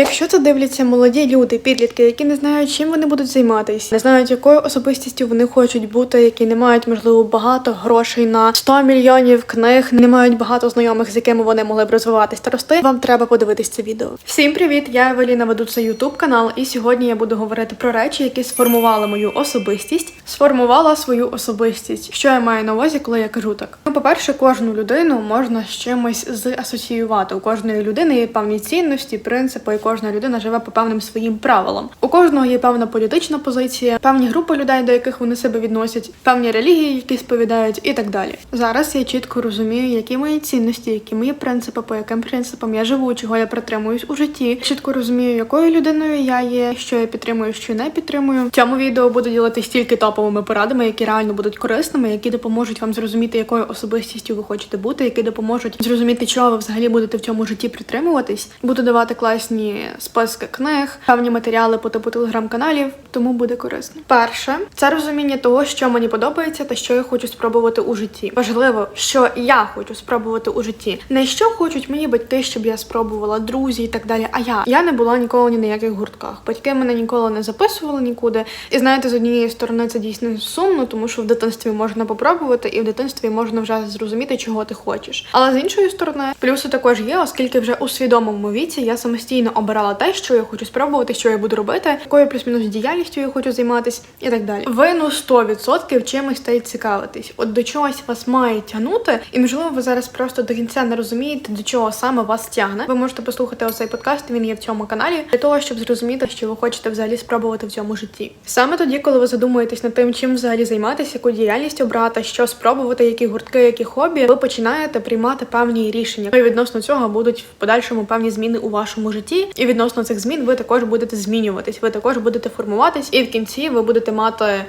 Якщо це дивляться молоді люди, підлітки, які не знають, чим вони будуть займатися, не знають, якою особистістю вони хочуть бути, які не мають можливо багато грошей на 100 мільйонів книг, не мають багато знайомих, з якими вони могли б розвиватись та рости. Вам треба подивитись це відео. Всім привіт! Я Евеліна веду це Ютуб канал, і сьогодні я буду говорити про речі, які сформували мою особистість, сформувала свою особистість. Що я маю на увазі, коли я кажу так? Ну, по-перше, кожну людину можна з чимось засоціювати. У кожної людини є певні цінності, принципи, кожна людина живе по певним своїм правилам. У кожного є певна політична позиція, певні групи людей, до яких вони себе відносять, певні релігії, які сповідають, і так далі. Зараз я чітко розумію, які мої цінності, які мої принципи, по яким принципам я живу, чого я притримуюсь у житті. Чітко розумію, якою людиною я є, що я підтримую, що не підтримую. В цьому відео буду ділитись тільки топовими порадами, які реально будуть корисними, які допоможуть вам зрозуміти, якою особистістю ви хочете бути, які допоможуть зрозуміти, чого ви взагалі будете в цьому житті притримуватись. Буду давати класні списки книг, певні матеріали по типу телеграм-каналів, тому буде корисно. Перше, це розуміння того, що мені подобається та що я хочу спробувати у житті. Важливо, що я хочу спробувати у житті. Не що хочуть мої батьки, щоб я спробувала, друзі і так далі. А я я не була ніколи ні на яких гуртках. Батьки мене ніколи не записували нікуди. І знаєте, з однієї сторони це дійсно сумно, тому що в дитинстві можна попробувати, і в дитинстві можна вже зрозуміти, чого ти хочеш. Але з іншої сторони, плюси також є, оскільки вже у свідомому віці я самостійно обирала те, що я хочу спробувати, що я буду робити, якою плюс-мінус діяльністю я хочу займатися, і так далі. Ви ну 100% чимось та й цікавитесь. От до чогось вас має тягнути, і можливо, ви зараз просто до кінця не розумієте, до чого саме вас тягне. Ви можете послухати оцей подкаст. Він є в цьому каналі для того, щоб зрозуміти, що ви хочете взагалі спробувати в цьому житті. Саме тоді, коли ви задумуєтесь над тим, чим взагалі займатися, яку діяльність обрати, що спробувати, які гуртки, які хобі, ви починаєте приймати певні рішення. І відносно цього будуть в подальшому певні зміни у вашому житті. І відносно цих змін ви також будете змінюватись. Ви також будете формуватись, і в кінці ви будете мати.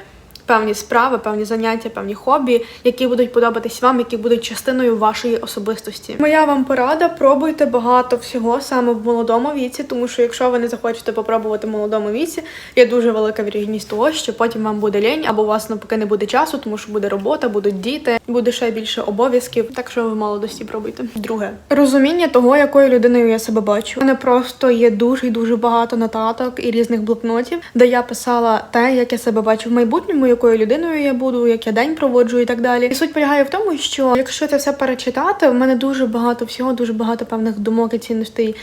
Певні справи, певні заняття, певні хобі, які будуть подобатись вам, які будуть частиною вашої особистості. Моя вам порада: пробуйте багато всього саме в молодому віці, тому що якщо ви не захочете попробувати в молодому віці, є дуже велика вірогідність того, що потім вам буде лінь, або у вас навпаки не буде часу, тому що буде робота, будуть діти, буде ще більше обов'язків. Так що ви в молодості пробуйте. Друге розуміння того, якою людиною я себе бачу. У мене просто є дуже і дуже багато нотаток і різних блокнотів, де я писала те, як я себе бачу в майбутньому, якою людиною я буду, як я день проводжу і так далі. І суть полягає в тому, що якщо це все перечитати, в мене дуже багато всього, дуже багато певних думок і цінностей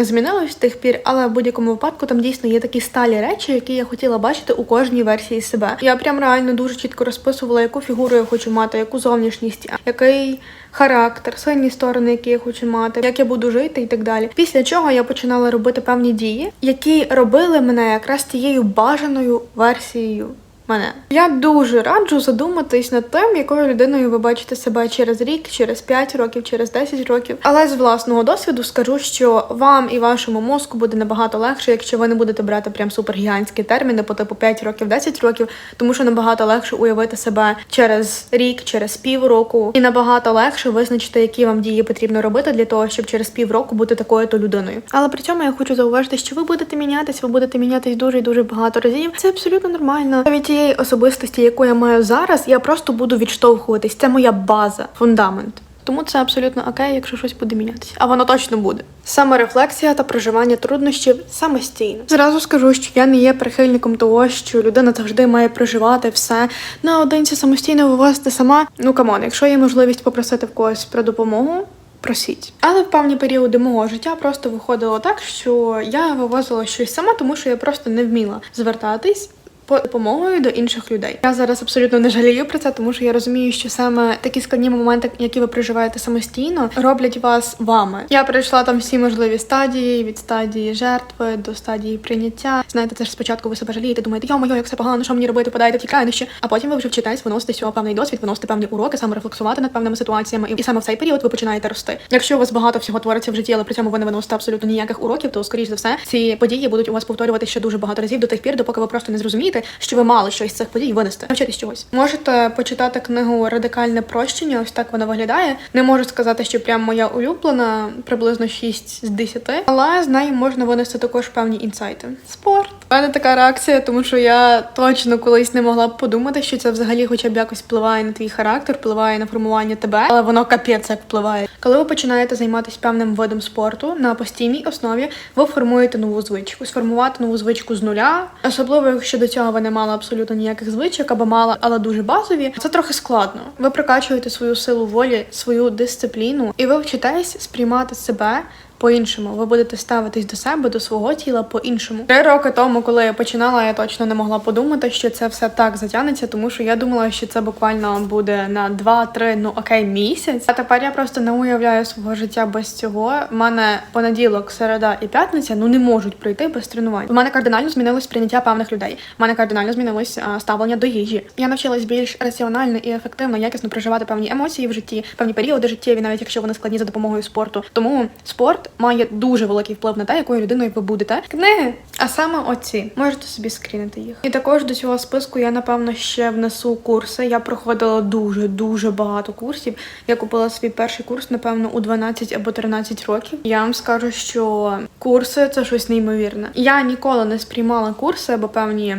змінилось з тих пір, але в будь-якому випадку там дійсно є такі сталі речі, які я хотіла бачити у кожній версії себе. Я прям реально дуже чітко розписувала, яку фігуру я хочу мати, яку зовнішність, який характер, сильні сторони, які я хочу мати, як я буду жити і так далі. Після чого я починала робити певні дії, які робили мене якраз тією бажаною версією. Мене я дуже раджу задуматись над тим, якою людиною ви бачите себе через рік, через 5 років, через 10 років. Але з власного досвіду скажу, що вам і вашому мозку буде набагато легше, якщо ви не будете брати прям супергігантські терміни по типу 5 років, 10 років, тому що набагато легше уявити себе через рік, через півроку, і набагато легше визначити, які вам дії потрібно робити для того, щоб через півроку бути такою то людиною. Але при цьому я хочу зауважити, що ви будете мінятись, ви будете мінятись дуже і дуже багато разів. Це абсолютно нормально. Навіть тієї особистості, яку я маю зараз, я просто буду відштовхуватись. Це моя база, фундамент. Тому це абсолютно окей, якщо щось буде мінятися. А воно точно буде. Саморефлексія та проживання труднощів самостійно. Зразу скажу, що я не є прихильником того, що людина завжди має проживати все наодинці самостійно вивозити сама. Ну камон, якщо є можливість попросити в когось про допомогу. Просіть, але в певні періоди мого життя просто виходило так, що я вивозила щось сама, тому що я просто не вміла звертатись допомогою до інших людей. Я зараз абсолютно не жалію про це, тому що я розумію, що саме такі складні моменти, які ви проживаєте самостійно, роблять вас вами. Я пройшла там всі можливі стадії від стадії жертви до стадії прийняття. Знаєте, це ж спочатку ви себе жалієте, думаєте, йо моє, як все погано, що мені робити, подаєте ті крайнощі. А потім ви вже вчитесь виносити з цього певний досвід, виносити певні уроки, саме рефлексувати над певними ситуаціями, і, саме в цей період ви починаєте рости. Якщо у вас багато всього твориться в житті, але при цьому ви не виносите абсолютно ніяких уроків, то скоріш за все ці події будуть у вас повторювати ще дуже багато разів до тих пір, допоки ви просто не зрозумієте, що ви мали щось з цих подій винести, навчитись чогось. Можете почитати книгу Радикальне прощення. Ось так вона виглядає. Не можу сказати, що прям моя улюблена, приблизно 6 з 10, але з неї можна винести також певні інсайти. Спорт. У мене така реакція, тому що я точно колись не могла б подумати, що це взагалі хоча б якось впливає на твій характер, впливає на формування тебе, але воно капець як впливає. Коли ви починаєте займатися певним видом спорту на постійній основі, ви формуєте нову звичку. Сформувати нову звичку з нуля, особливо якщо до цього ви не мала абсолютно ніяких звичок або мала, але дуже базові. Це трохи складно. Ви прокачуєте свою силу волі, свою дисципліну, і ви вчитесь сприймати себе. По-іншому, ви будете ставитись до себе, до свого тіла по-іншому. Три роки тому, коли я починала, я точно не могла подумати, що це все так затягнеться, тому що я думала, що це буквально буде на 2-3, ну окей, місяць. А тепер я просто не уявляю свого життя без цього. У мене понеділок, середа і п'ятниця ну не можуть пройти без тренувань. У мене кардинально змінилось прийняття певних людей. У мене кардинально змінилось а, ставлення до їжі. Я навчилась більш раціонально і ефективно, якісно проживати певні емоції в житті, певні періоди життєві, навіть якщо вони складні за допомогою спорту. Тому спорт має дуже великий вплив на те, якою людиною ви будете. Книги, а саме оці можете собі скрінити їх. І також до цього списку я напевно ще внесу курси. Я проходила дуже дуже багато курсів. Я купила свій перший курс, напевно, у 12 або 13 років. Я вам скажу, що курси це щось неймовірне. Я ніколи не сприймала курси або певні.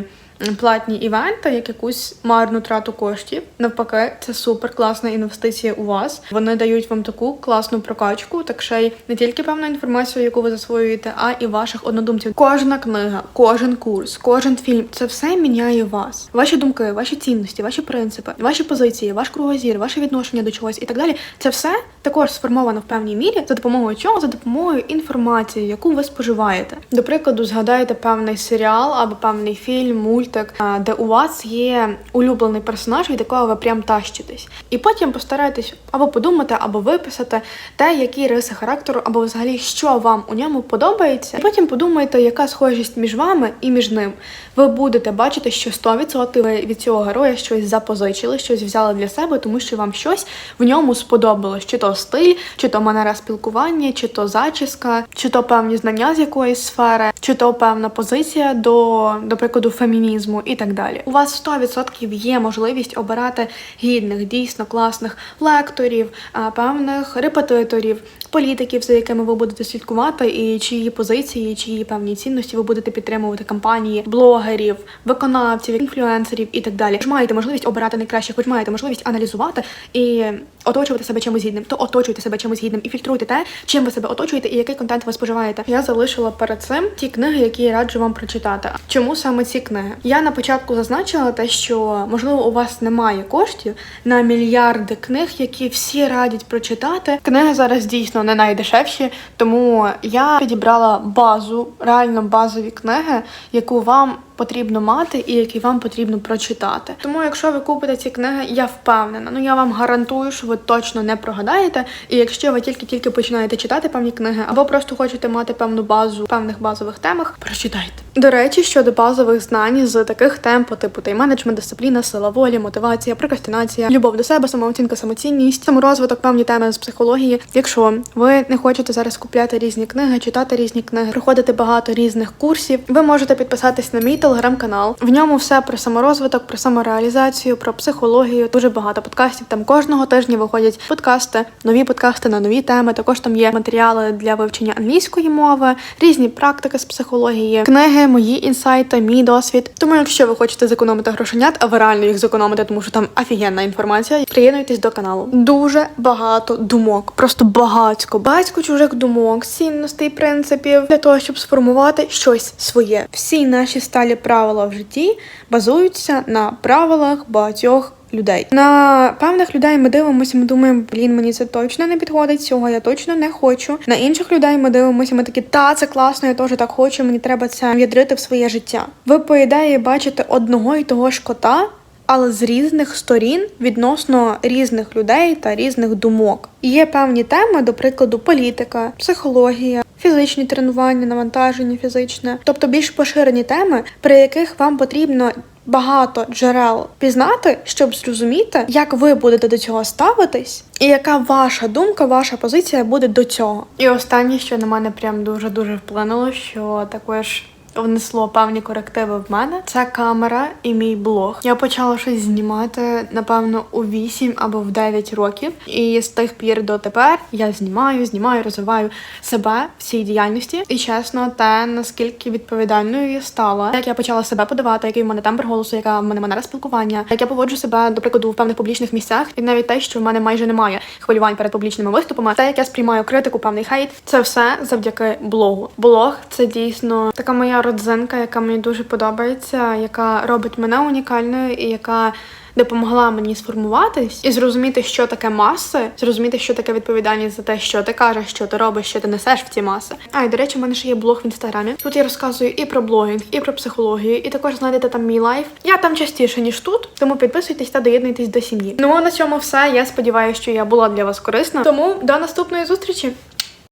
Платні івенти, як якусь марну трату коштів. Навпаки, це супер класна інвестиція у вас. Вони дають вам таку класну прокачку, так ще й не тільки певну інформацію, яку ви засвоюєте, а і ваших однодумців. Кожна книга, кожен курс, кожен фільм це все міняє вас. Ваші думки, ваші цінності, ваші принципи, ваші позиції, ваш кругозір, ваше відношення до чогось і так далі. Це все також сформовано в певній мірі за допомогою чого? За допомогою інформації, яку ви споживаєте. До прикладу, згадайте певний серіал або певний фільм, мультик, де у вас є улюблений персонаж, від якого ви прям тащитесь. І потім постарайтесь або подумати, або виписати те, які риси характеру, або взагалі що вам у ньому подобається. І потім подумайте, яка схожість між вами і між ним. Ви будете бачити, що 100% ви від цього героя щось запозичили, щось взяли для себе, тому що вам щось в ньому сподобалось, чи то стиль, чи то манера спілкування, чи то зачіска, чи то певні знання з якоїсь сфери, чи то певна позиція до, до прикладу, фемінізму і так далі. У вас 100% є можливість обирати гідних, дійсно класних лекторів, певних репетиторів, політиків, за якими ви будете слідкувати, і чиї позиції, чиї певні цінності ви будете підтримувати кампанії, блогерів, виконавців, інфлюенсерів і так далі. Ж маєте можливість обирати найкращих, ви ж маєте можливість аналізувати і оточувати себе чимось гідним. То оточуйте себе чимось гідним і фільтруйте те, чим ви себе оточуєте і який контент ви споживаєте. Я залишила перед цим ті книги, які я раджу вам прочитати. Чому саме ці книги? Я на початку зазначила те, що можливо у вас немає коштів на мільярди книг, які всі радять прочитати. Книги зараз дійсно не найдешевші, тому я підібрала базу, реально базові книги, яку вам потрібно мати і які вам потрібно прочитати. Тому, якщо ви купите ці книги, я впевнена. Ну я вам гарантую, що ви точно не прогадаєте. І якщо ви тільки-тільки починаєте читати певні книги, або просто хочете мати певну базу певних базових темах, прочитайте. До речі, щодо базових знань з таких тем, по типу тайм-менеджмент, дисципліна, сила волі, мотивація, прокрастинація, любов до себе, самооцінка, самоцінність, саморозвиток, певні теми з психології. Якщо ви не хочете зараз купляти різні книги, читати різні книги, проходити багато різних курсів, ви можете підписатись на мій телеграм-канал. В ньому все про саморозвиток, про самореалізацію, про психологію. Дуже багато подкастів. Там кожного тижня виходять подкасти, нові подкасти на нові теми. Також там є матеріали для вивчення англійської мови, різні практики з психології, книги, мої інсайти, мій досвід. Тому, якщо ви хочете зекономити грошенят, а ви реально їх зекономите, тому що там офігенна інформація, приєднуйтесь до каналу. Дуже багато думок, просто багатько, багатько чужих думок, цінностей, принципів для того, щоб сформувати щось своє. Всі наші сталі правила в житті базуються на правилах багатьох. Людей на певних людей ми дивимося, ми думаємо, блін, мені це точно не підходить, цього я точно не хочу. На інших людей ми дивимося, ми такі, та це класно, я теж так хочу, мені треба це в'ядрити в своє життя. Ви, по ідеї, бачите одного і того ж кота, але з різних сторін відносно різних людей та різних думок. Є певні теми, до прикладу, політика, психологія. Фізичні тренування, навантаження фізичне, тобто більш поширені теми, при яких вам потрібно багато джерел пізнати, щоб зрозуміти, як ви будете до цього ставитись, і яка ваша думка, ваша позиція буде до цього. І останнє, що на мене прям дуже дуже вплинуло, що також внесло певні корективи в мене. Це камера і мій блог. Я почала щось знімати, напевно, у 8 або в 9 років. І з тих пір до тепер я знімаю, знімаю, розвиваю себе в цій діяльності. І чесно, те наскільки відповідальною я стала, як я почала себе подавати, який в мене тембр голосу, яка в мене манера спілкування, як я поводжу себе, до прикладу, в певних публічних місцях, і навіть те, що в мене майже немає хвилювань перед публічними виступами, те, як я сприймаю критику, певний хейт, це все завдяки блогу. Блог це дійсно така моя родзинка, яка мені дуже подобається, яка робить мене унікальною і яка. Допомогла мені сформуватись і зрозуміти, що таке маси, зрозуміти, що таке відповідальність за те, що ти кажеш, що ти робиш, що ти несеш в ці маси. А і до речі, в мене ще є блог в інстаграмі. Тут я розказую і про блогінг, і про психологію, і також знайдете там мій лайф. Я там частіше ніж тут, тому підписуйтесь та доєднуйтесь до сім'ї. Ну а на цьому все. Я сподіваюся, що я була для вас корисна. Тому до наступної зустрічі.